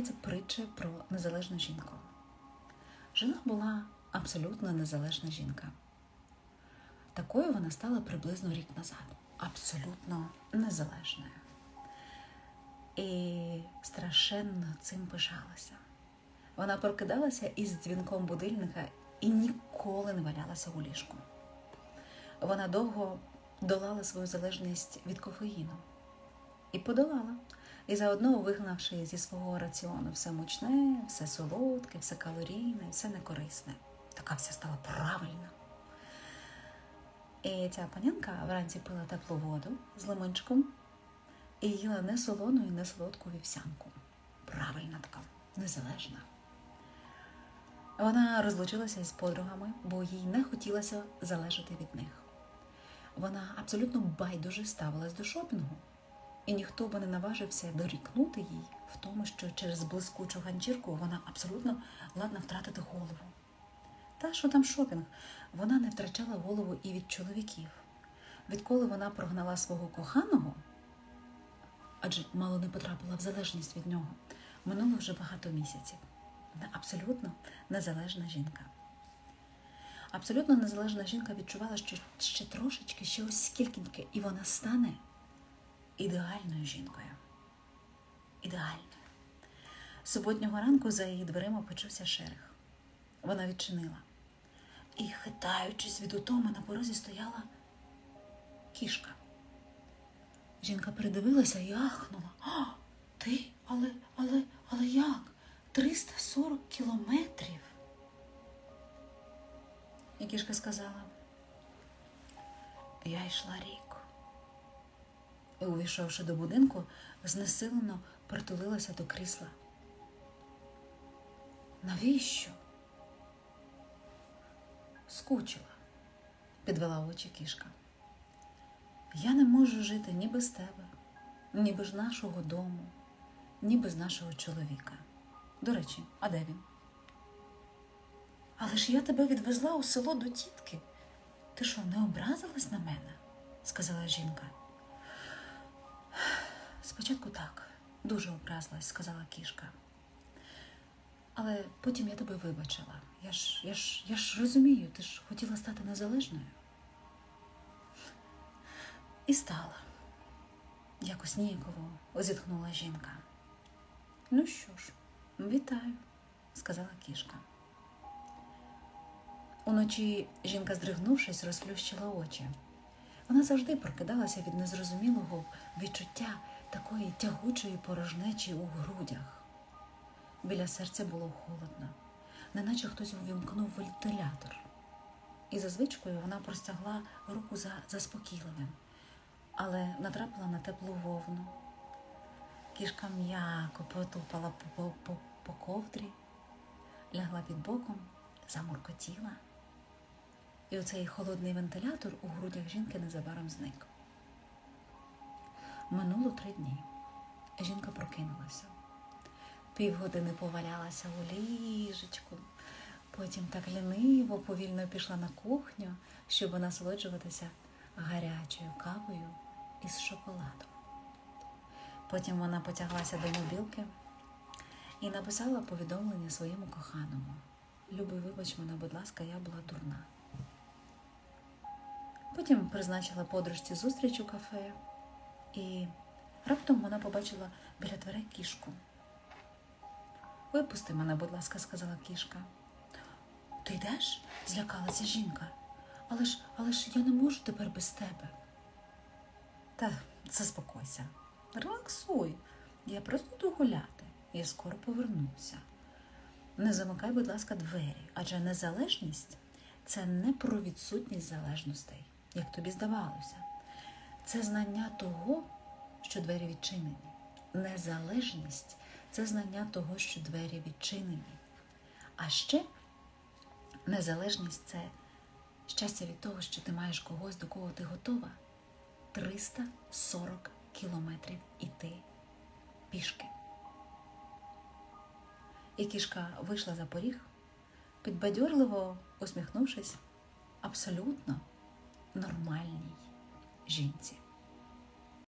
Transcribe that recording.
Це притча про незалежну жінку. Жила була абсолютно незалежна жінка. Такою вона стала приблизно рік назад. Абсолютно незалежною. І страшенно цим пишалася. Вона прокидалася із дзвінком будильника і ніколи не валялася у ліжку. Вона довго долала свою залежність від кофеїну і подолала, і заодно вигнавши зі свого раціону все мучне, все солодке, все калорійне, все некорисне. Така вся стала правильна. І ця панянка вранці пила теплу воду з лимончиком і їла не солону і не солодку вівсянку. Правильна така, незалежна. Вона розлучилася із подругами, бо їй не хотілося залежати від них. Вона абсолютно байдуже ставилась до шопінгу, і ніхто би не наважився дорікнути їй в тому, що через блискучу ганчірку вона абсолютно ладна втратити голову. Та що там шопінг? Вона не втрачала голову і від чоловіків. Відколи вона прогнала свого коханого, адже мало не потрапила в залежність від нього, минуло вже багато місяців. Вона абсолютно незалежна жінка. Абсолютно незалежна жінка відчувала, що ще трошечки, ще ось скількіньки, і вона стане ідеальною жінкою. Ідеальною. Суботнього ранку за її дверима почувся шерих. Вона відчинила. І, хитаючись від утоми, на порозі стояла кішка. Жінка передивилася і ахнула. А, ти? Але, але, але як? 340 кілометрів. І кішка сказала, я йшла рік. І, увійшовши до будинку, знесилено притулилася до крісла. Навіщо? Скучила, підвела очі кішка. Я не можу жити ні без тебе, ні без нашого дому, ні без нашого чоловіка. До речі, а де він? Але ж я тебе відвезла у село до тітки. Ти що, не образилась на мене? сказала жінка. Спочатку так, дуже образилась, сказала кішка. Але потім я тебе вибачила. Я ж, я ж, я ж розумію, ти ж хотіла стати незалежною. І стала. Якось ніяково зітхнула жінка. Ну що ж, вітаю, сказала кішка. Уночі жінка, здригнувшись, розплющила очі. Вона завжди прокидалася від незрозумілого відчуття такої тягучої порожнечі у грудях. Біля серця було холодно, неначе хтось увімкнув вентилятор. І за звичкою вона простягла руку за заспокійливим, але натрапила на теплу вовну. Кішка м'яко потупала по, по, по, по ковдрі, лягла під боком, замуркотіла. І оцей холодний вентилятор у грудях жінки незабаром зник. Минуло три дні. Жінка прокинулася. Півгодини повалялася у ліжечку, потім так ліниво, повільно пішла на кухню, щоб насолоджуватися гарячою кавою із шоколадом. Потім вона потяглася до мобілки і написала повідомлення своєму коханому. Любий, вибач мене, будь ласка, я була дурна. Потім призначила подружці зустріч у кафе, і раптом вона побачила біля дверей кішку. Випусти мене, будь ласка, сказала кішка. Ти йдеш? злякалася жінка. Але ж, але ж я не можу тепер без тебе. Та заспокойся, релаксуй. Я просто йду гуляти. Я скоро повернуся. Не замикай, будь ласка, двері, адже незалежність це не про відсутність залежностей, як тобі здавалося. Це знання того, що двері відчинені. Незалежність це знання того, що двері відчинені. А ще незалежність це щастя від того, що ти маєш когось, до кого ти готова. 340 кілометрів іти пішки. І кішка вийшла за поріг, підбадьорливо усміхнувшись абсолютно нормальній жінці.